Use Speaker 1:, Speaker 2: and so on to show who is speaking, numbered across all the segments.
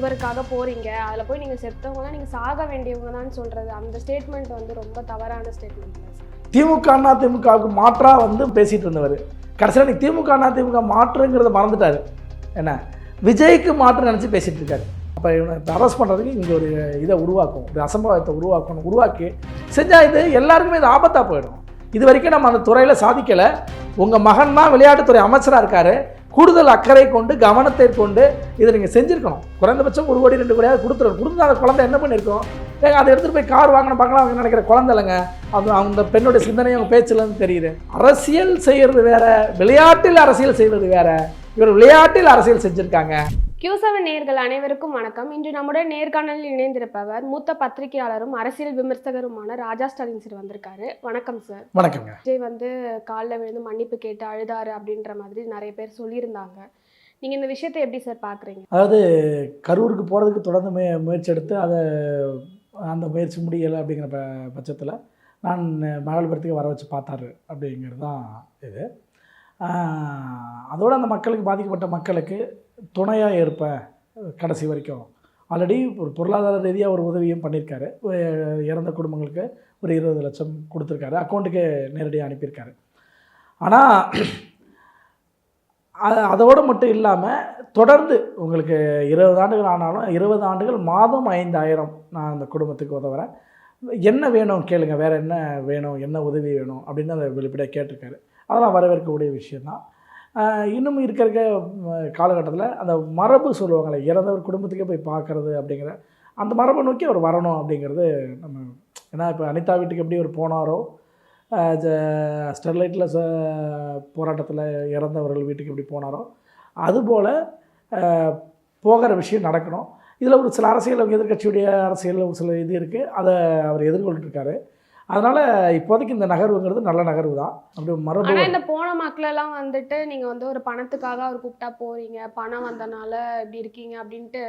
Speaker 1: இவருக்காக போறீங்க. அதில் போய் நீங்க செத்தவங்க தான் நீங்க சாக வேண்டியவங்க தான் சொல்றது. அந்த ஸ்டேட்மெண்ட் வந்து ரொம்ப தவறான ஸ்டேட்மெண்ட்
Speaker 2: திமுக அண்ணா திமுகவுக்கு மாற்றாக வந்து பேசிகிட்டு இருந்தவர். கடைசியில் நீ திமுக அண்ணா திமுக மாற்றுங்கிறத மறந்துட்டாரு. என்ன? விஜய்க்கு மாற்று நினச்சி பேசிகிட்டு இருக்காரு. அப்போ இவனை அரெஸ்ட் பண்ணுறதுக்கு இங்கே ஒரு இதை உருவாக்கும். ஒரு அசம்பாவத்தை உருவாக்கணும் உருவாக்கி செஞ்சால் இது எல்லாருக்குமே இது ஆபத்தாக போயிடும். இது வரைக்கும் நம்ம அந்த துறையில் சாதிக்கலை. உங்கள் மகன் தான் விளையாட்டுத்துறை அமைச்சராக இருக்காரு. கூடுதல் அக்கறை கொண்டு கவனத்தை கொண்டு இதை நீங்கள் செஞ்சுருக்கணும். குறைந்தபட்சம் ஒரு கோடி ரெண்டு கோடியாவது கொடுத்துருக்கணும் கொடுத்து அந்த குழந்தை என்ன பண்ணியிருக்கோம் அதை எடுத்துகிட்டு போய் கார் வாங்கணும் பார்க்கலாம் அவங்க நினைக்கிற குழந்தை இல்லைங்க. அது அந்த பெண்ணுடைய சிந்தனை அவங்க பேச்சுலன்னு தெரியுது. அரசியல் செய்கிறது வேற விளையாட்டில் அரசியல் செய்வது வேற. இவர் விளையாட்டில் அரசியல் செஞ்சுருக்காங்க.
Speaker 1: கியூ செவன் நேர்கள் அனைவருக்கும் வணக்கம். இன்று நம்முடன் நேர்காணலில் இணைந்திருப்பவர் மூத்த பத்திரிகையாளரும் அரசியல் விமர்சகருமான ராஜா ஸ்டாலின் சார் வந்திருக்காரு. வணக்கம் சார்
Speaker 2: வணக்கங்க.
Speaker 1: விஜய் வந்து காலில் விழுந்து மன்னிப்பு கேட்டு அழுதாரு அப்படின்ற மாதிரி நிறைய பேர் சொல்லியிருந்தாங்க. நீங்க இந்த விஷயத்தை எப்படி சார் பாக்குறீங்க?
Speaker 2: அதாவது கரூருக்கு போகிறதுக்கு தொடர்ந்து முய முயற்சி எடுத்து அதை அந்த முயற்சி முடியலை அப்படிங்கிற ப பட்சத்தில் நான் மகாபலிபுரத்துக்கு வர வச்சு பார்த்தாரு அப்படிங்கிறது தான் இது. அதோடு அந்த மக்களுக்கு பாதிக்கப்பட்ட மக்களுக்கு துணையாக இருப்பேன் கடைசி வரைக்கும். ஆல்ரெடி ஒரு பொருளாதார ரீதியாக ஒரு உதவியும் பண்ணியிருக்காரு இறந்த குடும்பங்களுக்கு ஒரு இருபது லட்சம் கொடுத்துருக்காரு. அக்கௌண்ட்டுக்கு நேரடியாக அனுப்பியிருக்காரு. ஆனால் அதோடு மட்டும் இல்லாமல் தொடர்ந்து உங்களுக்கு இருபது ஆண்டுகள் ஆனாலும் இருபது ஆண்டுகள் மாதம் ஐந்தாயிரம் நான் அந்த குடும்பத்துக்கு உதவுறேன். என்ன வேணும் கேளுங்க. வேறு என்ன வேணும்? என்ன உதவி வேணும்? அப்படின்னு அதை வெளிப்படையாக கேட்டிருக்காரு. அதெல்லாம் வரவேற்கக்கூடிய விஷயந்தான். இன்னும் இருக்க இருக்க காலகட்டத்தில் அந்த மரபு சொல்லுவாங்களே இறந்தவர் குடும்பத்துக்கே போய் பார்க்குறது அப்படிங்கிற அந்த மரபை நோக்கி அவர் வரணும் அப்படிங்கிறது நம்ம ஏன்னா இப்போ அனிதா வீட்டுக்கு எப்படி அவர் போனாரோ ஸ்டெர்லைட்டில் ச போராட்டத்தில் இறந்தவர்கள் வீட்டுக்கு எப்படி போனாரோ அதுபோல் போகிற விஷயம் நடக்கணும். இதில் ஒரு சில அரசியல் எதிர்க்கட்சியுடைய அரசியல் ஒரு சில இது இருக்குது அதை அவர் எதிர்கொண்டுருக்காரு அதனால் இப்போதைக்கு இந்த நகர்வுங்கிறது நல்ல நகர்வு தான் அப்படி
Speaker 1: ஆனா இந்த போன மக்களெல்லாம் வந்துட்டு நீங்க வந்து ஒரு பணத்துக்காக அவர் கூப்பிட்டா போறீங்க. பணம் வந்தனால இப்படி இருக்கீங்க அப்படின்ட்டு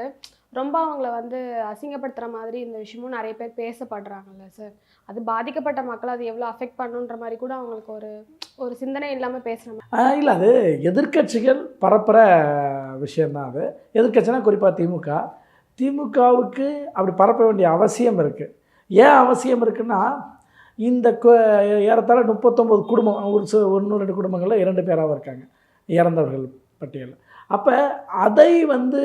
Speaker 1: ரொம்ப அவங்கள வந்து அசிங்கப்படுத்துற மாதிரி இந்த விஷயமும் நிறைய பேர் பேசப்படுறாங்கல்ல சார். அது பாதிக்கப்பட்ட மக்கள் அது எவ்வளவு அஃபெக்ட் பண்ணுன்ற மாதிரி கூட அவங்களுக்கு ஒரு ஒரு சிந்தனை இல்லாம பேசுற
Speaker 2: இல்லை அது எதிர்க்கட்சிகள் பரப்புகிற விஷயந்தான் அது. எதிர்க்கட்சினா குறிப்பாக திமுக. திமுகவுக்கு அப்படி பரப்ப வேண்டிய அவசியம் இருக்குது ஏன் அவசியம் இருக்குன்னா இந்த ஏறத்தாழ முப்பத்தொம்போது குடும்பம் ஒரு சி ஒன்று ரெண்டு குடும்பங்களில் இரண்டு பேராக இருக்காங்க இறந்தவர்கள் பட்டியலில் அப்போ அதை வந்து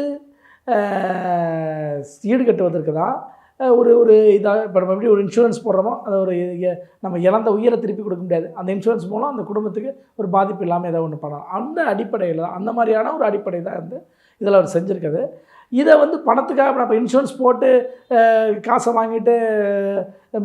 Speaker 2: ஈடுகட்டுவதற்கு தான் ஒரு ஒரு இதாக இப்போ நம்ம எப்படி ஒரு இன்சூரன்ஸ் போடுறோமோ அதை ஒரு நம்ம இழந்த உயிரை திருப்பி கொடுக்க முடியாது. அந்த இன்சூரன்ஸ் மூலம் அந்த குடும்பத்துக்கு ஒரு பாதிப்பு இல்லாமல் ஏதோ ஒன்று பண்ணலாம். அந்த அடிப்படையில் தான் அந்த மாதிரியான ஒரு அடிப்படை தான் வந்து இதில் அவர் செஞ்சுருக்குது இதை வந்து பணத்துக்காக நம்ம இன்சூரன்ஸ் போட்டு காசை வாங்கிட்டு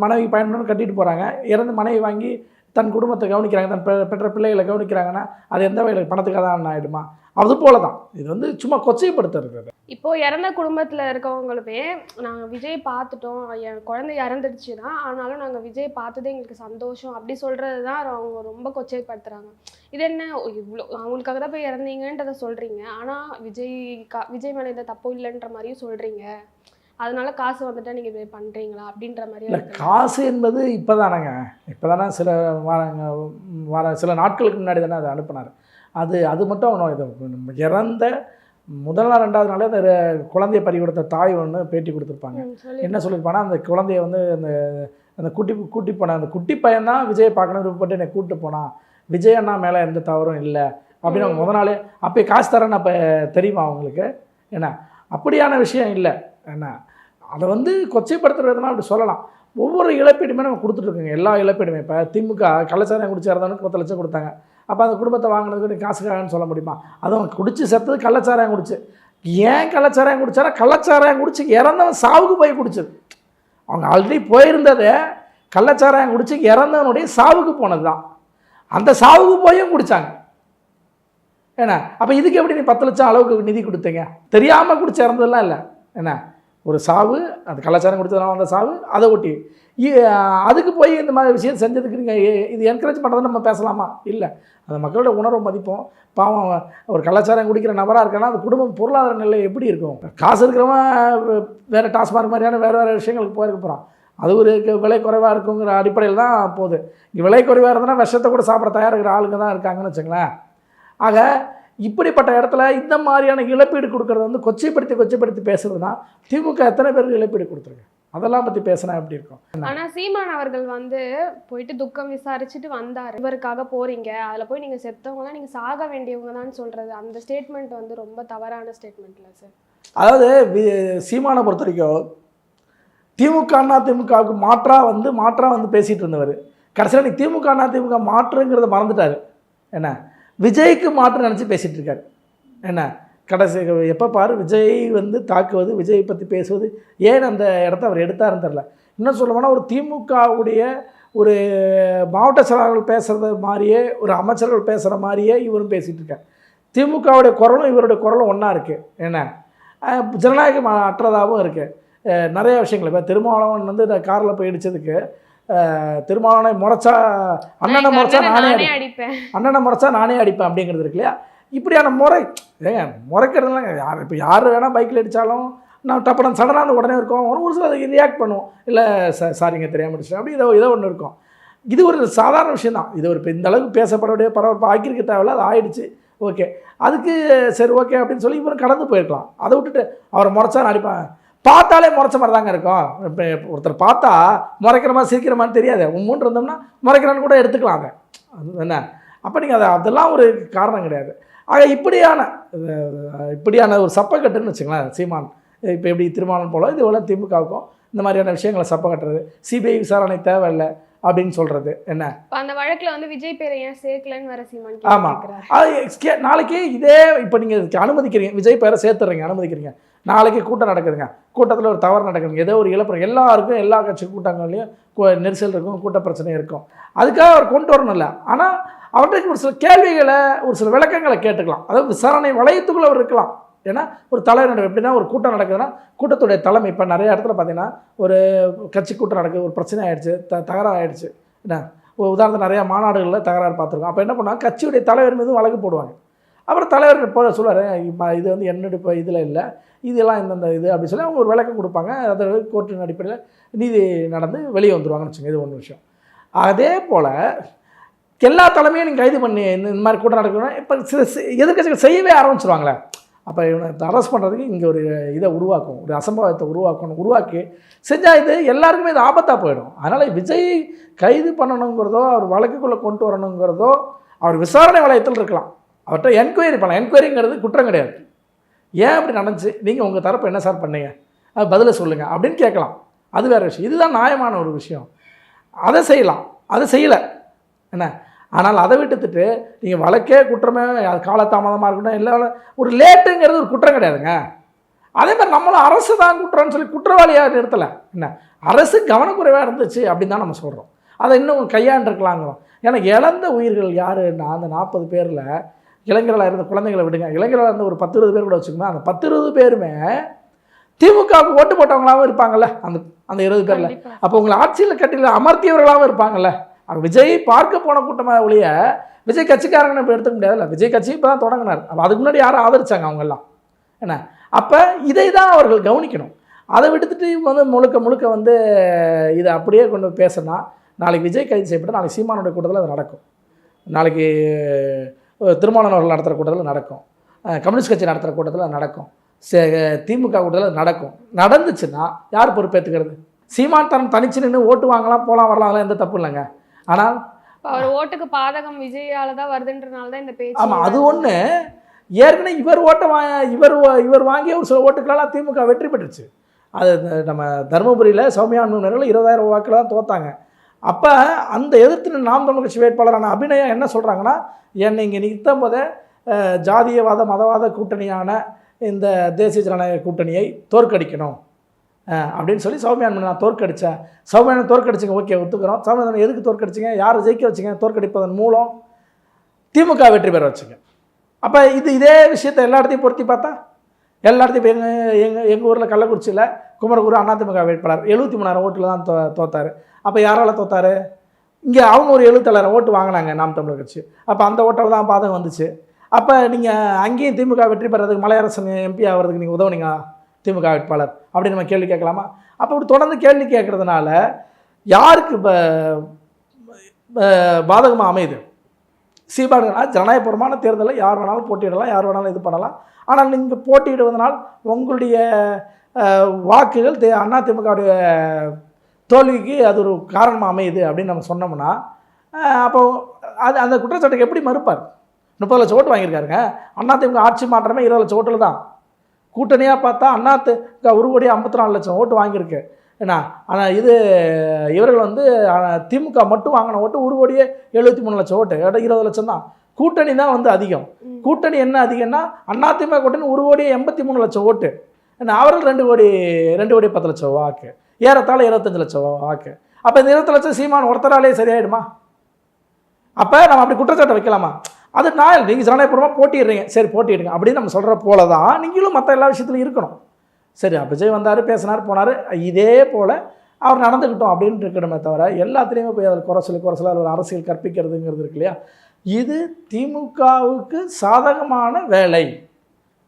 Speaker 2: மனைவி பயன்படணும்னு கட்டிட்டு போகிறாங்க இறந்து மனைவி வாங்கி தன் குடும்பத்தை கவனிக்கிறாங்க. தன் பெ- பெற்ற பிள்ளைகளை கவனிக்கிறாங்கன்னா அது எந்த வகையில் பணத்துக்காக தான் ஆகிடுமா அது போல தான் இது வந்து சும்மா கொச்சைப்படுத்துறது
Speaker 1: இப்போ இறந்த குடும்பத்துல இருக்கவங்களுமே நாங்க விஜய் பார்த்துட்டோம் என் குழந்தை இறந்துடுச்சு தான் ஆனாலும் நாங்க விஜய் பார்த்ததே எங்களுக்கு சந்தோஷம். அப்படி சொல்றது தான் அவங்க ரொம்ப கொச்சைப்படுத்துறாங்க. இது என்ன? இவ்வளோ அவங்களுக்காக தான் போய் இறந்தீங்கன்றத சொல்றீங்க. ஆனா விஜய் கா- விஜய் மேல எந்த தப்பும் இல்லைன்ற மாதிரியும் சொல்றீங்க. அதனால காசு வந்துட்டா நீங்க இப்படி பண்றீங்களா? அப்படின்ற இருக்கு.
Speaker 2: காசு என்பது இப்போ தானேங்க இப்போ தானே சில வாரங்க வார சில நாட்களுக்கு முன்னாடி தானே அதை அனுப்புனார். அது அது மட்டும் அவன் இது. இறந்த முதல் நாள் ரெண்டாவது நாளே அந்த குழந்தைய பறி கொடுத்த தாய் ஒன்று பேட்டி கொடுத்துருப்பாங்க. என்ன சொல்லியிருப்பானா அந்த குழந்தைய வந்து அந்த அந்த குட்டி குட்டி போன அந்த குட்டி பையன் தான் விஜய் பார்க்கணும் விருப்பப்பட்டு என்னை கூப்பிட்டு போனான். விஜய் அண்ணா மேலே எந்த தவறும் இல்லை. அப்படின்னு அவங்க முத நாளே அப்போ காசு தரேன்னு அப்போ தெரியுமா அவங்களுக்கு என்ன? அப்படியான விஷயம் இல்லை. என்ன? அதை வந்து கொச்சைப்படுத்துகிற விதமாக அப்படி சொல்லலாம். ஒவ்வொரு இழப்பீடுமே நம்ம கொடுத்துட்ருக்கோங்க எல்லா இழப்பீடுமே. இப்போ திமுக கள்ளச்சாரம் குடிச்சு இறந்தவனுக்கு பத்து லட்சம் கொடுத்தாங்க. அப்போ அந்த குடும்பத்தை வாங்கினதுக்கு நீ காசுக்காகன்னு சொல்ல முடியுமா? அதுவும் குடிச்சு செத்தது கள்ளச்சாராயம் குடிச்சு. ஏன் கள்ளச்சாராயம் குடித்தாரா கள்ளச்சாராயம் குடிச்சு இறந்தவன் சாவுக்கு போய் குடிச்சது. அவங்க ஆல்ரெடி போயிருந்தது கள்ளச்சாராயம் குடிச்சு இறந்தவனுடைய சாவுக்கு போனது தான் அந்த சாவுக்கு போயும் குடித்தாங்க என்ன? அப்போ இதுக்கு எப்படி நீ பத்து லட்சம் அளவுக்கு நிதி கொடுத்தீங்க? தெரியாமல் குடிச்சு இறந்ததெல்லாம் இல்லை. என்ன? ஒரு சாவு அது கலாச்சாரம் கொடுத்ததுனால வந்த சாவு அதை ஒட்டி அதுக்கு போய் இந்த மாதிரி விஷயம் செஞ்சதுக்கு நீங்கள் இது என்கரேஜ் பண்ணுறதை நம்ம பேசலாமா? இல்லை. அந்த மக்களோட உணர்வை மதிப்போம். பாவம் ஒரு கலாச்சாரம் குடிக்கிற நபராக இருக்கனா அந்த குடும்பம் பொருளாதார நிலை எப்படி இருக்கும்? காசு இருக்கிறவன் வேறு டாஸ்மார்க் மாதிரியான வேறு வேறு விஷயங்களுக்கு போயிருக்க போகிறான் அது ஒரு விலை குறைவாக இருக்குங்கிற அடிப்படையில் தான் போகுது. இங்கே விலை குறைவாக இருந்ததுன்னா விஷத்தை கூட சாப்பிட தயார் இருக்கிற ஆளுங்க தான் இருக்காங்கன்னு வச்சுங்களேன் ஆக இப்படிப்பட்ட இடத்துல இந்த மாதிரியான இழப்பீடு கொடுக்குறது வந்து கொச்சைப்படுத்தி கொச்சைப்படுத்தி பேசுறதுனா திமுக எத்தனை பேருக்கு இழப்பீடு கொடுத்துருக்கு? அதெல்லாம் பற்றி பேசினா எப்படி இருக்கும்?
Speaker 1: ஆனா சீமான் அவர்கள் வந்து போயிட்டு துக்கம் விசாரிச்சுட்டு வந்தாரு. இவருக்காக போறீங்க. அதுல போய் நீங்க செத்தவங்க நீங்க சாக வேண்டியவங்க தான் சொல்றது. அந்த ஸ்டேட்மெண்ட் வந்து ரொம்ப தவறான ஸ்டேட்மெண்ட்ல சார்
Speaker 2: அதாவது சீமானை பொறுத்த வரைக்கும் திமுக அண்ணா திமுகவுக்கு மாற்றா வந்து மாற்றா வந்து பேசிட்டு இருந்தவர். கடைசியில் நீ திமுக அண்ணா திமுக மாற்றுங்கிறத மறந்துட்டாரு. என்ன? விஜய்க்கு மாற்று நினச்சி பேசிட்டு இருக்காரு. என்ன? கடைசி எப்போ பாரு விஜய் வந்து தாக்குவது விஜய் பற்றி பேசுவது ஏன் அந்த இடத்த அவர் எடுத்தாருன்னு தெரில இன்னும் சொல்ல போனால் ஒரு திமுகவுடைய ஒரு மாவட்ட செயலாளர்கள் பேசுகிறது மாதிரியே ஒரு அமைச்சர்கள் பேசுகிற மாதிரியே இவரும் பேசிகிட்டு இருக்கார். திமுகவுடைய குரலும் இவருடைய குரலும் ஒன்றா இருக்குது என்ன? ஜனநாயகம் அற்றதாகவும் இருக்குது நிறைய விஷயங்கள். இப்போ திருமாவளவன் வந்து இந்த காரில் போய் இடிச்சதுக்கு அஹ் திருமாவளவனை முறைச்சா அண்ணனை முறைச்சா நானே
Speaker 1: நானே
Speaker 2: அடி
Speaker 1: அடிப்பேன்.
Speaker 2: அண்ணனை முறைச்சா நானே அடிப்பேன் அப்படிங்கிறது இருக்கு இல்லையா? இப்படியான முறை. ஏங்க முறைக்கிறதுலாம் யார் இப்போ யார் வேணால் பைக்கில் அடித்தாலும் நான் டப்படம் சடனாக அந்த உடனே இருக்கும். ஒரு ஒரு சில அதுக்கு ரியாக்ட் பண்ணுவோம். இல்லை ச சாரிங்க தெரியாமல் அடிச்சிட்டேன். அப்படி இதோ இதோ ஒன்று இருக்கும். இது ஒரு சாதாரண விஷயம் தான். இது ஒரு இப்போ இந்த அளவுக்கு பேசப்படக்கூடிய பரபரப்பு ஆக்கியிருக்க தேவையில்ல அது ஆயிடுச்சு. ஓகே. அதுக்கு சரி ஓகே அப்படின்னு சொல்லி இவரும் கடந்து போயிருக்கலாம். அதை விட்டுட்டு அவரை முறைச்சா நான் அடிப்பேன். பார்த்தாலே முறைச்ச மாதிரி தாங்க இருக்கும். இப்போ ஒருத்தர் பார்த்தா முறைக்கிறமா மாதிரி தெரியாது. உம்முன்னு இருந்தோம்னா முறைக்கிறான்னு கூட எடுத்துக்கலாம் அதை. அது என்ன? அப்போ நீங்கள் அதை அதெல்லாம் ஒரு காரணம் கிடையாது. ஆக இப்படியான இப்படியான ஒரு சப்பக்கட்டுன்னு வச்சுங்களேன் சீமான். இப்போ எப்படி திருமாவளவன் போல இது போல திமுகவுக்கும் இந்த மாதிரியான விஷயங்களை சப்ப கட்டுறது சிபிஐ விசாரணை தேவையில்லை அப்படின்னு சொல்கிறது என்ன?
Speaker 1: அந்த வழக்குல வந்து விஜய் பேரை ஏன் சேர்க்கலன்னு வர சீமான்
Speaker 2: ஆமா. அது நாளைக்கு இதே இப்போ நீங்கள் அனுமதிக்கிறீங்க விஜய் பேரை சேர்த்துறீங்க அனுமதிக்கிறீங்க. நாளைக்கு கூட்டம் நடக்குதுங்க. கூட்டத்தில் ஒரு தவறு நடக்குதுங்க. ஏதோ ஒரு இழப்பு எல்லாருக்கும் எல்லா கட்சி கூட்டங்கள்லையும் நெரிசல் இருக்கும் கூட்ட பிரச்சனை இருக்கும். அதுக்காக அவர் கொண்டு வரணும்ல. ஆனால் அவர்களுக்கு ஒரு சில கேள்விகளை ஒரு சில விளக்கங்களை கேட்டுக்கலாம். அதாவது விசாரணை வளையத்துக்குள்ள அவர் இருக்கலாம். ஏன்னா ஒரு தலைவர் எப்படின்னா ஒரு கூட்டம் நடக்குதுன்னா கூட்டத்துடைய தலைமை இப்போ நிறைய இடத்துல பார்த்தீங்கன்னா ஒரு கட்சி கூட்டம் நடக்குது ஒரு பிரச்சனை ஆகிடுச்சு த தகராறு ஆகிடுச்சு என்ன? உதாரணத்துக்கு நிறையா மாநாடுகளில் தகராறு பார்த்துருக்கோம். அப்போ என்ன பண்ணுவாங்க? கட்சியுடைய தலைவர் மீது வழக்கு போடுவாங்க. அப்புறம் தலைவர் இப்போ சொல்லுவார் இது வந்து என்னுடைய இப்போ இதில் இல்லை. இதெல்லாம் இந்தந்த இது அப்படின்னு சொல்லி அவங்க ஒரு விளக்கம் கொடுப்பாங்க. அதை கோர்ட்டின் அடிப்படையில் நீதி நடந்து வெளியே வந்துடுவாங்கன்னு வச்சுங்க இது ஒன்று விஷயம். அதே போல் எல்லா தலைமையும் நீங்கள் கைது பண்ணி இந்த மாதிரி கூட்டம் நடக்கணும் இப்போ சில எதிர்கட்சிகள் செய்யவே ஆரம்பிச்சிருவாங்களே. அப்போ இவனை அரெஸ்ட் பண்ணுறதுக்கு இங்கே ஒரு இதை உருவாக்கும் ஒரு அசம்பாவிதத்தை உருவாக்கணும் உருவாக்கி செஞ்சால் இது எல்லாருக்குமே இது ஆபத்தாக போயிடும். அதனால் விஜய் கைது பண்ணணுங்கிறதோ அவர் வழக்குக்குள்ளே கொண்டு வரணுங்கிறதோ அவர் விசாரணை வளையத்தில் இருக்கலாம். அவர்கிட்ட என்கொயரி பண்ணலாம். என்கொயரிங்கிறது குற்றம் கிடையாது. ஏன் அப்படி நடந்துச்சு? நீங்கள் உங்கள் தரப்பு என்ன சார் பண்ணீங்க? அது பதிலை சொல்லுங்கள் அப்படின்னு கேட்கலாம். அது வேறு விஷயம். இதுதான் நியாயமான ஒரு விஷயம். அதை செய்யலாம். அதை செய்யலை. என்ன? ஆனால் அதை விட்டுத்துட்டு நீங்கள் வழக்கே குற்றமே அது காலதாமதமாக இருக்கட்டும் இல்லை ஒரு லேட்டுங்கிறது ஒரு குற்றம் கிடையாதுங்க. அதே மாதிரி நம்மளும் அரசு தான் குற்றம்னு சொல்லி குற்றவாளியாக நிறுத்தலை. என்ன? அரசு கவனக்குறைவாக இருந்துச்சு அப்படின்னு தான் நம்ம சொல்கிறோம் அதை இன்னும் கையாண்டிருக்கலாங்கிறோம். ஏன்னா இழந்த உயிர்கள் யாருன்னா அந்த நாற்பது பேரில் இளைஞர்களாக இருந்த குழந்தைகளை விடுங்க. இளைஞர்களாக இருந்த ஒரு பத்து இருபது பேர் கூட வச்சுக்கோங்க. அந்த பத்து இருபது பேருமே திமுகவுக்கு ஓட்டு போட்டவங்களாகவும் இருப்பாங்கல்ல அந்த அந்த இருபது பேரில். அப்போ உங்களை ஆட்சியில் கட்டில அமர்த்தியவர்களாகவும் இருப்பாங்கல்ல. அப்ப விஜய் பார்க்க போன கூட்டமாக ஒழிய விஜய் கட்சிக்காரங்க இப்போ எடுத்துக்க முடியாதுல்ல. விஜய் கட்சி இப்போ தான் தொடங்கினார். அப்போ அதுக்கு முன்னாடி யாரும் ஆதரிச்சாங்க அவங்கெல்லாம்? என்ன? அப்போ இதை தான் அவர்கள் கவனிக்கணும். அதை விட்டுட்டு இவங்க வந்து முழுக்க முழுக்க வந்து இதை அப்படியே கொண்டு பேசினா நாளைக்கு விஜய் கைது செய்யப்பட்டு நாளைக்கு சீமானுடைய கூட்டத்தில் அது நடக்கும். நாளைக்கு திருமணம் அவர்கள் நடத்துகிற கூட்டத்தில் நடக்கும். கம்யூனிஸ்ட் கட்சி நடத்துகிற கூட்டத்தில் நடக்கும். சே- திமுக கூட்டத்தில் நடக்கும். நடந்துச்சுன்னா யார் பொறுப்பேற்றுக்கிறது சீமான் தரம் தனிச்சு நின்று ஓட்டு வாங்கலாம் போகலாம் வரலாம் அதெல்லாம் எந்த தப்பு இல்லைங்க. ஆனால்
Speaker 1: அவர் ஓட்டுக்கு பாதகம் விஜயால தான் வருதுன்றனால தான் இந்த பேச்சு
Speaker 2: ஆமாம் அது ஒன்று ஏற்கனவே இவர் ஓட்டை வா இவர் இவர் வாங்கிய ஒரு சில ஓட்டுகளெல்லாம் திமுக வெற்றி பெற்றுச்சு. அது நம்ம தருமபுரியில் சௌமியா அண்ணன் இருபதாயிரம் வாக்கில் தான் தோத்தாங்க. அப்போ அந்த எதிர்த்து நாம் தமிழ் கட்சி வேட்பாளரான அபிநயா என்ன சொல்கிறாங்கன்னா என்னை இங்கே நிறுத்தும் போதே ஜாதியவாத மதவாத கூட்டணியான இந்த தேசிய ஜனநாயக கூட்டணியை தோற்கடிக்கணும். அப்படின்னு சொல்லி சௌமியான் நான் தோற்கடித்தேன் சௌமியான தோற்கடிச்சிங்க ஓகே ஒத்துக்கிறோம். சௌமியான எதுக்கு தோற்கடிச்சிங்க? யாரை ஜெயிக்க வச்சுங்க? தோற்கடிப்பதன் மூலம் திமுக வெற்றி பெற வச்சுங்க. அப்போ இது இதே விஷயத்தை எல்லா இடத்தையும் பொருத்தி பார்த்தா எல்லா இடத்தையும் இப்போ எங்கள் எங்கள் எங்கள் ஊரில் கள்ளக்குறிச்சியில் குமரகுரு அதிமுக வேட்பாளர் எழுபத்தி மூணாயிரம் ஓட்டில் தான் தோ தோத்தார். அப்போ யாரால் தோத்தார்? இங்கே அவங்க ஒரு எழுபத்தாயிரம் ஓட்டு வாங்கினாங்க நாம் தமிழர் கட்சி. அப்போ அந்த ஓட்டால் தான் பாதகம் வந்துச்சு. அப்போ நீங்கள் அங்கேயும் திமுக வெற்றி பெறதுக்கு மலையரசன் எம்பி ஆகிறதுக்கு நீங்கள் உதவுனீங்களா? திமுக வேட்பாளர் அப்படின்னு நம்ம கேள்வி கேட்கலாமா? அப்போ இப்படி தொடர்ந்து கேள்வி கேட்குறதுனால யாருக்கு இப்போ பாதகமாக அமையுது? சீமானுங்கன்னா ஜனநாயகபூர்வமான தேர்தலில் யார் வேணாலும் போட்டியிடலாம் யார் வேணாலும் இது பண்ணலாம். ஆனால் நீங்கள் போட்டியிடுவதனால் உங்களுடைய வாக்குகள் தே அண்ணா திமுகவுடைய தோல்விக்கு அது ஒரு காரணமாக அமையுது அப்படின்னு நம்ம சொன்னோம்னா அப்போ அது அந்த குற்றச்சாட்டுக்கு எப்படி மறுப்பார்? முப்பது லட்சம் ஓட்டு வாங்கியிருக்காருங்க. அதிமுக ஆட்சி மாற்றமே இருபது லட்சம் ஓட்டில் தான். கூட்டணியாக பார்த்தா ஒரு கோடி ஐம்பத்தி நாலு லட்சம் ஓட்டு வாங்கியிருக்கு. என்ன ஆனால் இது இவர்கள் வந்து திமுக மட்டும் வாங்கின ஓட்டு ஒரு கோடியே எழுபத்தி மூணு லட்சம் ஓட்டு. இருபது லட்சம் தான். கூட்டணி தான் வந்து அதிகம். கூட்டணி என்ன அதிகம்னா அதிமுக கூட்டணி ஒரு கோடியே எண்பத்தி மூணு லட்சம் ஓட்டு. என்ன அவர்கள் ரெண்டு கோடி ரெண்டு கோடி பத்து லட்சம் வாக்கு. ஏறத்தாழ இருபத்தஞ்சு லட்சம் வாக்கு. அப்போ இந்த இருபத்தி லட்சம் சீமான் ஒருத்தராலே சரியாயிடுமா? அப்போ நம்ம அப்படி குற்றச்சாட்டை வைக்கலாமா? அது நான் நீங்கள் ஜனநாயகபூர்வமாக போட்டிடுறீங்க சரி போட்டிடுங்க அப்படின்னு நம்ம சொல்கிற போல தான் நீங்களும் மற்ற எல்லா விஷயத்துலையும் இருக்கணும். சரி அப்ப விஜய் வந்தார் பேசினார் போனார். இதே போல் அவர் நடந்துக்கிட்டோம் அப்படின்ட்டு இருக்கணுமே தவிர எல்லாத்துலேயுமே போய் அதில் குறை சொல்லி குறை சொல்லி அதில் ஒரு அரசியல் கற்பிக்கிறதுங்கிறது இருக்கு இல்லையா இது திமுகவுக்கு சாதகமான வேலை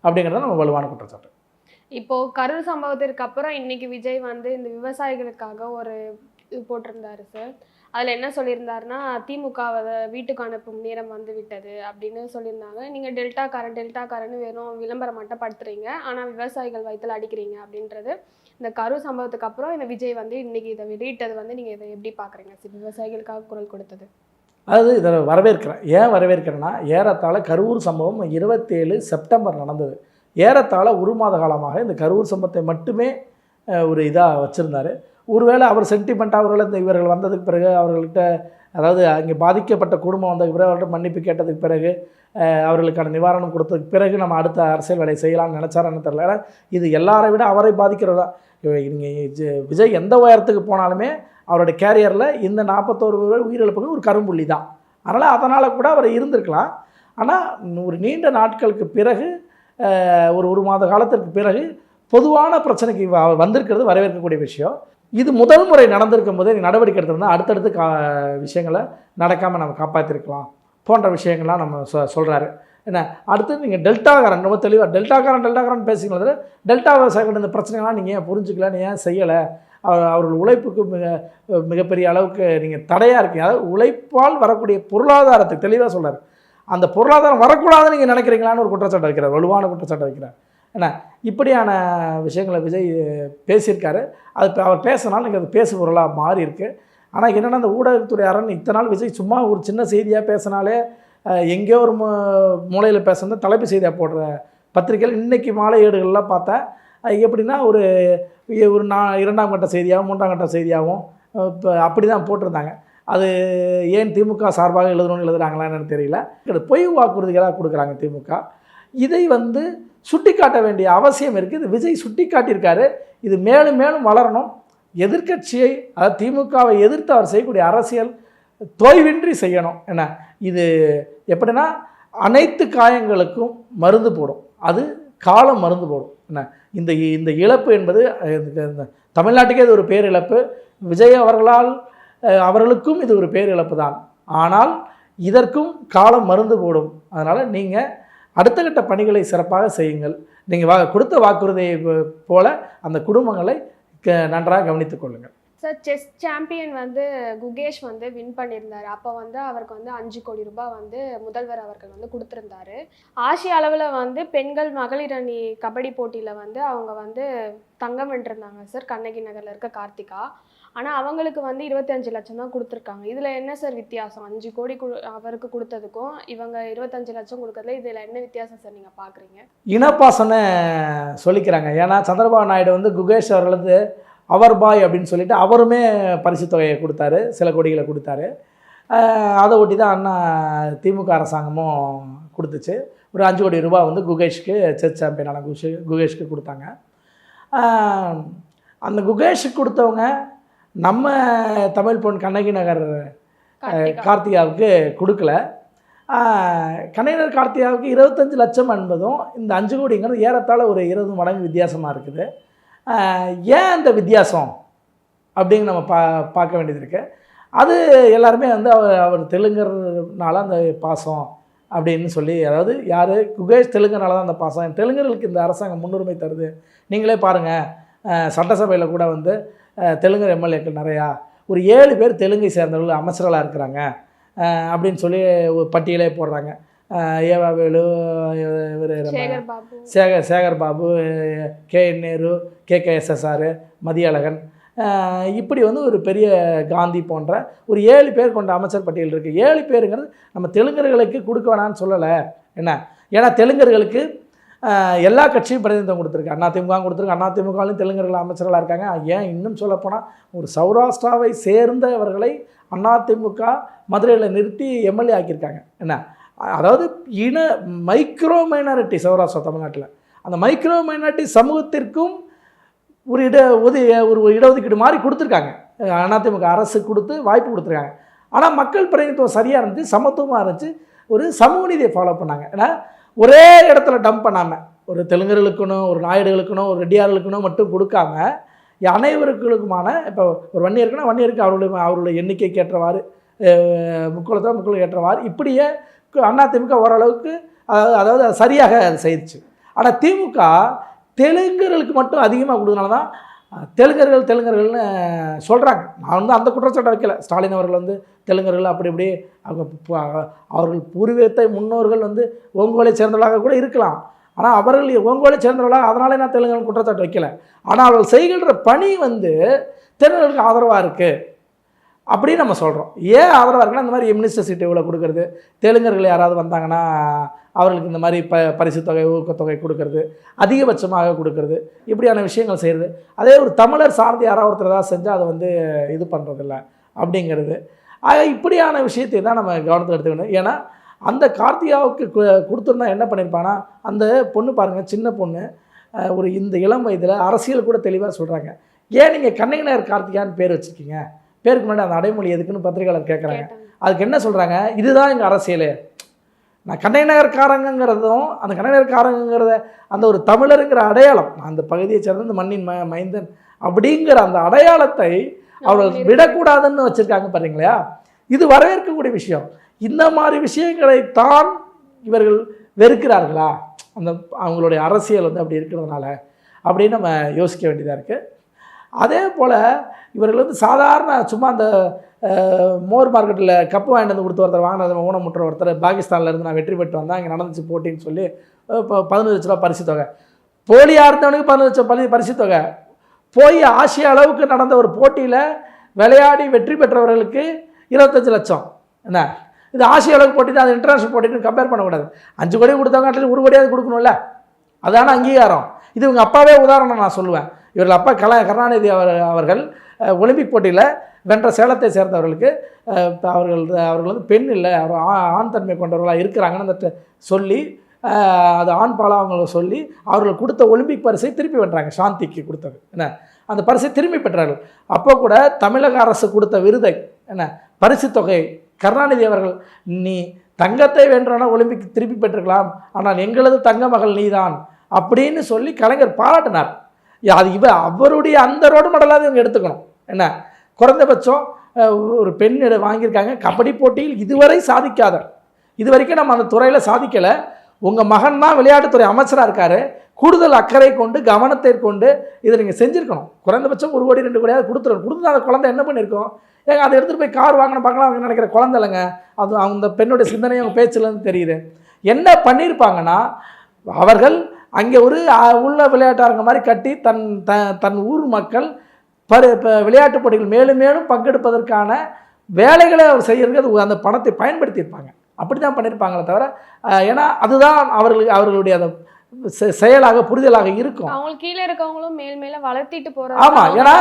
Speaker 2: அப்படிங்கிறது நம்ம வலுவான குற்றச்சாட்டு.
Speaker 1: இப்போ கரூர் சம்பவத்திற்கு அப்புறம் இன்னைக்கு விஜய் வந்து இந்த விவசாயிகளுக்காக ஒரு இது போட்டிருந்தாரு சார். அதில் என்ன சொல்லியிருந்தாருன்னா திமுகவை வீட்டுக்கு அனுப்பும் நேரம் வந்து விட்டது அப்படின்னு சொல்லியிருந்தாங்க. நீங்கள் டெல்டாக்காரன் டெல்டாக்காரன்னு வெறும் விளம்பரம் மட்டும் படுத்துறீங்க. ஆனால் விவசாயிகள் வயிற்றில் அடிக்கிறீங்க அப்படின்றது இந்த கரூர் சம்பவத்துக்கு அப்புறம் இந்த விஜய் வந்து இன்னைக்கு இதை வெளியிட்டது வந்து நீங்கள் இதை எப்படி பார்க்குறீங்க சரி, விவசாயிகளுக்காக குரல் கொடுத்தது.
Speaker 2: அதாவது இதை வரவேற்கிறேன். ஏன் வரவேற்கிறேன்னா ஏறத்தாழ கரூர் சம்பவம் இருபத்தேழு செப்டம்பர் நடந்தது. ஏறத்தாழ ஒரு மாத காலமாக இந்த கரூர் சம்பவத்தை மட்டுமே ஒரு இதாக வச்சுருந்தார். ஒருவேளை அவர் சென்டிமெண்ட்டாக அவர்கள் இந்த இவர்கள் வந்ததுக்கு பிறகு அவர்கள்ட்ட அதாவது அங்கே பாதிக்கப்பட்ட குடும்பம் வந்ததுக்கு பிறகு அவர்கிட்ட மன்னிப்பு கேட்டதுக்கு பிறகு அவர்களுக்கான நிவாரணம் கொடுத்ததுக்கு பிறகு நம்ம அடுத்த அரசியல் வேலை செய்யலாம்னு நினச்சாரான்னு தெரியல. ஏன்னா இது எல்லாரை விட அவரை பாதிக்கிறதா. நீங்கள் விஜய் எந்த உயரத்துக்கு போனாலுமே அவரோட கேரியரில் இந்த நாற்பத்தோரு பேர் உயிரிழப்புக்கு ஒரு கரும்புள்ளி தான். அதனால் அதனால் கூட அவர் இருந்திருக்கலாம். ஆனால் ஒரு நீண்ட நாட்களுக்கு பிறகு ஒரு ஒரு மாத காலத்திற்கு பிறகு பொதுவான பிரச்சனைக்கு வ- வந்திருக்கிறது வரவேற்கக்கூடிய விஷயம். இது முதல் முறை நடந்திருக்கும் போது நடவடிக்கை எடுத்திருந்தால் அடுத்தடுத்து கா விஷயங்களை நடக்காமல் நம்ம காப்பாற்றிருக்கலாம் போன்ற விஷயங்கள்லாம் நம்ம சொ சொல்கிறாரு என்ன? அடுத்து நீங்கள் டெல்டாகாரன் ரொம்ப தெளிவாக டெல்டாகாரன் டெல்டாகாரன் பேசுகிறது டெல்டா விவசாயிகள் இந்த பிரச்சனைகள்லாம் நீங்கள் ஏன் புரிஞ்சுக்கல நீ ஏன் செய்யலை? அவர் அவர்கள் உழைப்புக்கு மிக மிகப்பெரிய அளவுக்கு நீங்கள் தடையாக இருக்கீங்க. அதாவது உழைப்பால் வரக்கூடிய பொருளாதாரத்துக்கு தெளிவாக சொல்கிறார் அந்த பொருளாதாரம் வரக்கூடாதுன்னு நீங்கள் நினைக்கிறீங்களான்னு ஒரு குற்றச்சாட்டு வைக்கிறார் வலுவான குற்றச்சாட்டு வைக்கிறார். என்ன இப்படியான விஷயங்களை விஜய் பேசியிருக்காரு. அது அவர் பேசினாலும் நீங்கள் அது பேசு பொருளாக மாறி இருக்கு. ஆனால் என்னென்னா அந்த ஊடகத்துறை அரண் இத்தனை நாள் விஜய் சும்மா ஒரு சின்ன செய்தியாக பேசினாலே எங்கேயோ ஒரு மூலையில் பேசுறது தலைப்பு செய்தியாக போடுற பத்திரிகைகள். இன்றைக்கி மாலை ஏடுகள்லாம் பார்த்தேன் எப்படின்னா ஒரு ஒரு நான் இரண்டாம் கட்ட செய்தியாகவும் மூன்றாம் கட்ட செய்தியாகவும் இப்போ அப்படி தான் போட்டிருந்தாங்க. அது ஏன் திமுக சார்பாக எழுதணும்னு எழுதுகிறாங்களான்னு தெரியல. பொய் வாக்குறுதிகளாக கொடுக்குறாங்க திமுக. இதை வந்து சுட்டிக்காட்ட வேண்டிய அவசியம் இருக்குது இது விஜய் சுட்டி காட்டியிருக்காரு இது மேலும் மேலும் வளரணும். எதிர்க்கட்சியை அதாவது திமுகவை எதிர்த்து அவர் செய்யக்கூடிய அரசியல் தொய்வின்றி செய்யணும். என்ன? இது எப்படின்னா அனைத்து காயங்களுக்கும் மருந்து போடும். அது காலம் மருந்து போடும். என்ன? இந்த இந்த இழப்பு என்பது இந்த- தமிழ்நாட்டுக்கே இது ஒரு பேரிழப்பு. விஜய் அவர்களால் அவர்களுக்கும் இது ஒரு பேரிழப்பு தான். ஆனால் இதற்கும் காலம் மருந்து போடும். அதனால் நீங்கள் அடுத்த கட்ட பணிகளை சிறப்பாக செய்யுங்கள். நீங்கள் வா கொடுத்த வாக்குறுதியை போல அந்த குடும்பங்களை க- நன்றாக கவனித்துக் கொள்ளுங்கள்.
Speaker 1: சார் செஸ் சாம்பியன் வந்து குகேஷ் வந்து வின் பண்ணியிருந்தார். அப்போ வந்து அவருக்கு வந்து அஞ்சு கோடி ரூபாய் வந்து முதல்வர் அவர்கள் வந்து கொடுத்துருந்தாரு. ஆசிய அளவில் வந்து பெண்கள் மகளிர் அணி கபடி போட்டியில் வந்து அவங்க வந்து தங்கம் வென்றிருந்தாங்க சார் கண்ணகி நகரில் இருக்க கார்த்திகா. ஆனால் அவங்களுக்கு வந்து இருபத்தஞ்சு லட்சம் தான் கொடுத்துருக்காங்க. இதில் என்ன சார் வித்தியாசம்? அஞ்சு கோடி அவருக்கு கொடுத்ததுக்கும் இவங்க இருபத்தஞ்சு லட்சம் கொடுக்கறதுல இதில் என்ன வித்தியாசம் சார் நீங்கள் பார்க்குறீங்க
Speaker 2: இனப்பாசனை சொல்லிக்கிறாங்க. ஏன்னா சந்திரபாபு நாயுடு வந்து குகேஷ் அவர்களது அவர் பாய் அப்படின்னு சொல்லிட்டு அவருமே பரிசு தொகையை கொடுத்தாரு. சில கோடிகளை கொடுத்தாரு. அதை ஒட்டி தான் அண்ணா திமுக அரசாங்கமும் கொடுத்துச்சு. ஒரு அஞ்சு கோடி ரூபா வந்து குகேஷ்க்கு செஸ் சாம்பியனான குஷ் குகேஷ்க்கு கொடுத்தாங்க. அந்த குகேஷுக்கு கொடுத்தவங்க நம்ம தமிழ் பொன் கண்ணகி நகர்
Speaker 1: கார்த்திகா.
Speaker 2: கார்த்திகாவுக்கு கொடுக்கல. கலைஞர் கார்த்திகாவுக்கு இருபத்தஞ்சு லட்சம் என்பதும் இந்த அஞ்சு கோடிங்கிறது ஏறத்தாழ ஒரு இருபது மடங்கு வித்தியாசமாக இருக்குது. ஏன் அந்த வித்தியாசம் அப்படின்னு நம்ம பா பார்க்க வேண்டியது இருக்கு. அது எல்லாருமே வந்து அவர் அவர் தெலுங்கர்னால அந்த பாசம் அப்படின்னு சொல்லி அதாவது யார்? குகேஷ் தெலுங்குனால தான் அந்த பாசம். தெலுங்கர்களுக்கு இந்த அரசாங்கம் முன்னுரிமை தருது. நீங்களே பாருங்கள் சட்டசபையில் கூட வந்து தெலுங்கு எம்எல்ஏக்கள் நிறையா ஒரு ஏழு பேர் தெலுங்கை சேர்ந்தவர்கள் அமைச்சர்களாக இருக்கிறாங்க. அப்படின்னு சொல்லி ஒரு பட்டியலே போடுறாங்க. அஹ், ஏவா வேலு இவர்
Speaker 1: Sekar
Speaker 2: Sekar Babu K N Nehru K K SSR Mathiyazhagan. இப்படி வந்து ஒரு பெரிய காந்தி போன்ற ஒரு ஏழு பேர் கொண்ட அமைச்சர் பட்டியல் இருக்குது ஏழு பேருங்கிறது நம்ம தெலுங்கர்களுக்கு கொடுக்க வேணாம்னு சொல்லலை. என்ன? ஏன்னா தெலுங்கர்களுக்கு எல்லா கட்சியும் பிரதிநிதித்துவம் கொடுத்துருக்கு. அண்ணா திமுக கொடுத்துருக்கு. அண்ணா திமுகலையும் தெலுங்கர்கள் அமைச்சர்களாக இருக்காங்க. ஏன் இன்னும் சொல்லப்போனால் ஒரு சௌராஷ்டிராவை சேர்ந்தவர்களை அண்ணா திமுக மதுரையில் நிறுத்தி எம்எல்ஏ ஆக்கியிருக்காங்க. என்ன? அதாவது இன மைக்ரோ மைனாரிட்டி சௌராஷ்டிரா தமிழ்நாட்டில். அந்த மைக்ரோ மைனாரிட்டி சமூகத்திற்கும் ஒரு இட ஒது ஒரு இடஒதுக்கீடு மாதிரி கொடுத்துருக்காங்க. அதிமுக அரசு கொடுத்து வாய்ப்பு கொடுத்துருக்காங்க. ஆனால் மக்கள் பிரதிநிதித்துவம் சரியாக இருந்துச்சு சமத்துவமாக இருந்துச்சு. ஒரு சமூக நீதியை ஃபாலோ பண்ணாங்க. ஏன்னா ஒரே இடத்துல டம்ப் பண்ணாமல் ஒரு தெலுங்கர்களுக்குனோ ஒரு நாயுடுகளுக்குனோ ஒரு ரெட்டியார்களுக்குனோ மட்டும் கொடுக்காம அனைவருக்குமான இப்போ ஒரு வன்னியருக்குன்னா வன்னியருக்கு அவருடைய அவருடைய எண்ணிக்கைக்கு ஏற்றவாறு அஹ் முக்குளத்தில் முக்குளுக்கு ஏற்றவாறு இப்படியே அதிமுக ஓரளவுக்கு அதாவது அதாவது அது சரியாக அது செய்துச்சு. ஆனால் திமுக தெலுங்கர்களுக்கு மட்டும் அதிகமாக கொடுத்தனால தான் தெலுங்கர்கள் தெலுங்கர்கள்னு சொல்கிறாங்க நான் வந்து அந்த குற்றச்சாட்டை வைக்கல. ஸ்டாலின் அவர்கள் வந்து தெலுங்கர்கள் அப்படி இப்படி அவங்க அவர்கள் பூர்வீகத்தை முன்னோர்கள் வந்து ஓங்கோலை சேர்ந்தவர்களாக கூட இருக்கலாம். ஆனால் அவர்கள் ஓங்கோலை சேர்ந்தவர்களாக அதனாலே நான் தெலுங்கர்கள் குற்றச்சாட்டு வைக்கல. ஆனால் அவர்கள் செய்கின்ற பணி வந்து தெலுங்கர்களுக்கு ஆதரவாக இருக்குது அப்படின்னு நம்ம சொல்கிறோம் ஏன் ஆதரவாக இருக்குன்னா இந்த மாதிரி மினிஸ்டர் சீட்டு இவ்வளோ கொடுக்கறது தெலுங்கர்கள் யாராவது வந்தாங்கன்னா அவர்களுக்கு இந்த மாதிரி ப பரிசு தொகை ஊக்கத்தொகை கொடுக்கறது அதிகபட்சமாக கொடுக்கறது இப்படியான விஷயங்கள் செய்கிறது அதே ஒரு தமிழர் சார்ந்து யாராவது ஒருத்தர் ஏதாவது செஞ்சால் அதை வந்து இது பண்ணுறதில்ல அப்படிங்கிறது. ஆக இப்படியான விஷயத்தை தான் நம்ம கவனத்தில் எடுத்துக்கணும். ஏன்னா அந்த கார்த்திகாவுக்கு கு- கொடுத்திருந்தா என்ன பண்ணியிருப்பானா அந்த பொண்ணு பாருங்கள் சின்ன பொண்ணு ஒரு இந்த இளம் வயதில் அரசியல் கூட தெளிவாக சொல்கிறாங்க ஏன் நீங்கள் கண்ணையனர் கார்த்திகான்னு பேர் வச்சுருக்கீங்க? பேருக்கு முன்னாடி அந்த அடைமொழி எதுக்குன்னு பத்திரிகையாளர் கேட்குறாங்க அதுக்கு என்ன சொல்கிறாங்க இதுதான் எங்கள் அரசியல். நான் கண்ணை நகர்காரங்கிறதும் அந்த கண்ணை நகர்காரங்கிறத அந்த ஒரு தமிழருங்கிற அடையாளம் அந்த பகுதியை சேர்ந்த இந்த மண்ணின் ம மைந்தன் அப்படிங்கிற அந்த அடையாளத்தை அவர்கள் விடக்கூடாதுன்னு வச்சுருக்காங்க பாருங்களா இது வரவேற்கக்கூடிய விஷயம். இந்த மாதிரி விஷயங்களை தான் இவர்கள் வெறுக்கிறார்களா? அந்த அவங்களுடைய அரசியல் வந்து அப்படி இருக்கிறதுனால அப்படின்னு நம்ம யோசிக்க வேண்டியதாக இருக்குது அதே போல் இவர்கள் வந்து சாதாரண சும்மா அந்த மோர் மார்க்கெட்டில் கப்பு வாங்கிட்டு வந்து கொடுத்து ஒருத்தர் வாங்கினது ஊனமுற்ற ஒருத்தர் பாகிஸ்தான்லேருந்து நான் வெற்றி பெற்று வந்தேன் இங்கே நடந்துச்சு போட்டின்னு சொல்லி இப்போ பதினஞ்சு லட்ச ரூபா பரிசு தொகை. போலியாக இருந்தவனுக்கு பதினஞ்சு லட்சம் பரி பரிசு தொகை. போய் ஆசிய அளவுக்கு நடந்த ஒரு போட்டியில் விளையாடி வெற்றி பெற்றவர்களுக்கு இருபத்தஞ்சு லட்சம். என்ன? இது ஆசிய அளவுக்கு போட்டி தான் அது இன்டர்நேஷனல் போட்டின்னு கம்பேர் பண்ணக்கூடாது. அஞ்சு கோடி கொடுத்தவங்க அட்லீஸ்ட் ஒரு கோடியாவது கொடுக்கணும்ல. அதான அங்கீகாரம். இது இவங்க அப்பாவே உதாரணம் நான் சொல்லுவேன். இவர்கள் அப்பா கலா கருணாநிதி அவர் அவர்கள் ஒலிம்பிக் போட்டியில் வென்ற சேலத்தை சேர்ந்தவர்களுக்கு அவர்கள் அவர்கள் வந்து பெண் இல்லை அவர் ஆ- ஆண் தன்மை கொண்டவர்களாக இருக்கிறாங்கன்னு அந்த சொல்லி அது ஆண் பாலாக அவங்கள சொல்லி அவர்கள் கொடுத்த ஒலிம்பிக் பரிசை திருப்பி வென்றாங்க சாந்திக்கு கொடுத்தது. என்ன? அந்த பரிசை திரும்பி பெற்றார்கள். அப்போ கூட தமிழக அரசு கொடுத்த விருதை என்ன? பரிசு தொகை கருணாநிதி அவர்கள் நீ தங்கத்தை வென்றனா ஒலிம்பிக் திருப்பி பெற்றுக்கலாம் ஆனால் எங்களது தங்க மகள் நீதான் அப்படின்னு சொல்லி கலைஞர் பாராட்டினார். அது இவ அவருடைய அந்த ரோடு மாடலாவது இவங்க எடுத்துக்கணும். என்ன? குறைந்தபட்சம் ஒரு பெண் வாங்கியிருக்காங்க. கபடி போட்டியில் இதுவரை சாதிக்காத இது வரைக்கும் நம்ம அந்த துறையில் சாதிக்கலை. உங்கள் மகன் தான் விளையாட்டுத்துறை அமைச்சராக இருக்கார். கூடுதல் அக்கறை கொண்டு கவனத்தை கொண்டு இதை நீங்கள் செஞ்சுருக்கணும். குறைந்தபட்சம் ஒரு கோடி ரெண்டு கோடியாவது கொடுத்துருக்கணும் கொடுத்து அந்த குழந்தை என்ன பண்ணியிருக்கோம்? ஏங்க அதை எடுத்துகிட்டு போய் கார் வாங்கின பார்க்கலாம் அவங்க நினைக்கிற குழந்தைலங்க அது அந்த பெண்ணுடைய சிந்தனையும் அவங்க பேச்சுலேருந்து தெரியுது. என்ன பண்ணியிருப்பாங்கன்னா அவர்கள் அங்கே ஒரு உள்ள விளையாட்டாரங்க மாதிரி கட்டி தன் த தன் ஊர் மக்கள் பரு இப்போ விளையாட்டுப் போட்டிகள் மேலும் மேலும் பங்கெடுப்பதற்கான வேலைகளை அவர் செய்யறதுக்கு அந்த பணத்தை பயன்படுத்தியிருப்பாங்க. அப்படி தான் பண்ணியிருப்பாங்களே தவிர ஏன்னா அதுதான் அவர்களுக்கு அவர்களுடைய அந்த செயலாக புரிதலாக இருக்கும்.
Speaker 1: அவங்களுக்கு கீழே இருக்கவங்களும் மேல் மேல வளர்த்திட்டு போற
Speaker 2: ஆமா, ஏன்னா,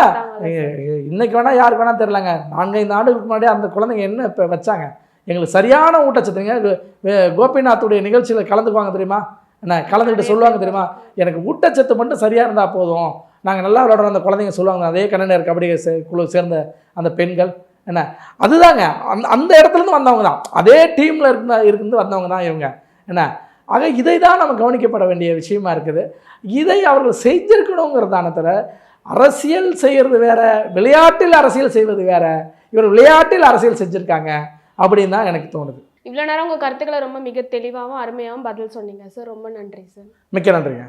Speaker 2: இன்னைக்கு வேணா யாருக்கு வேணா தெரிலங்க நான்கைந்து ஆண்டுகளுக்கு முன்னாடி அந்த குழந்தைங்க என்ன இப்போ வச்சாங்க? எங்களுக்கு சரியான ஊட்டச்சத்துங்க. கோபிநாத்துடைய நிகழ்ச்சியில் கலந்துக்குவாங்க தெரியுமா? என்ன கலந்துக்கிட்டு சொல்லுவாங்க தெரியுமா? எனக்கு ஊட்டச்சத்து மட்டும் சரியாக இருந்தால் போதும். நாங்கள் நல்லா விளையாடுறோம் அந்த குழந்தைங்க சொல்லுவாங்க. அதே கண்ணனர் கபடி சே- குழு சேர்ந்த அந்த பெண்கள் என்ன? அதுதாங்க. அந்த அந்த இடத்துலேருந்து வந்தவங்க தான். அதே டீமில் இருந்த இருந்து வந்தவங்க தான் இவங்க. என்ன? ஆக இதை தான் நம்ம கவனிக்கப்பட வேண்டிய விஷயமா இருக்குது. இதை அவர்கள் செஞ்சிருக்கணுங்கிறதான தவிர அரசியல் செய்கிறது வேற விளையாட்டில் அரசியல் செய்வது வேற இவர் விளையாட்டில் அரசியல் செஞ்சுருக்காங்க அப்படின்னு தான் எனக்கு தோணுது.
Speaker 1: இவ்வளோ நேரம் உங்க கருத்துக்களை ரொம்ப மிக தெளிவாகவும் அருமையாகவும் பதில் சொன்னீங்க. சார் ரொம்ப நன்றி சார்.
Speaker 2: மிக்க நன்றிங்க.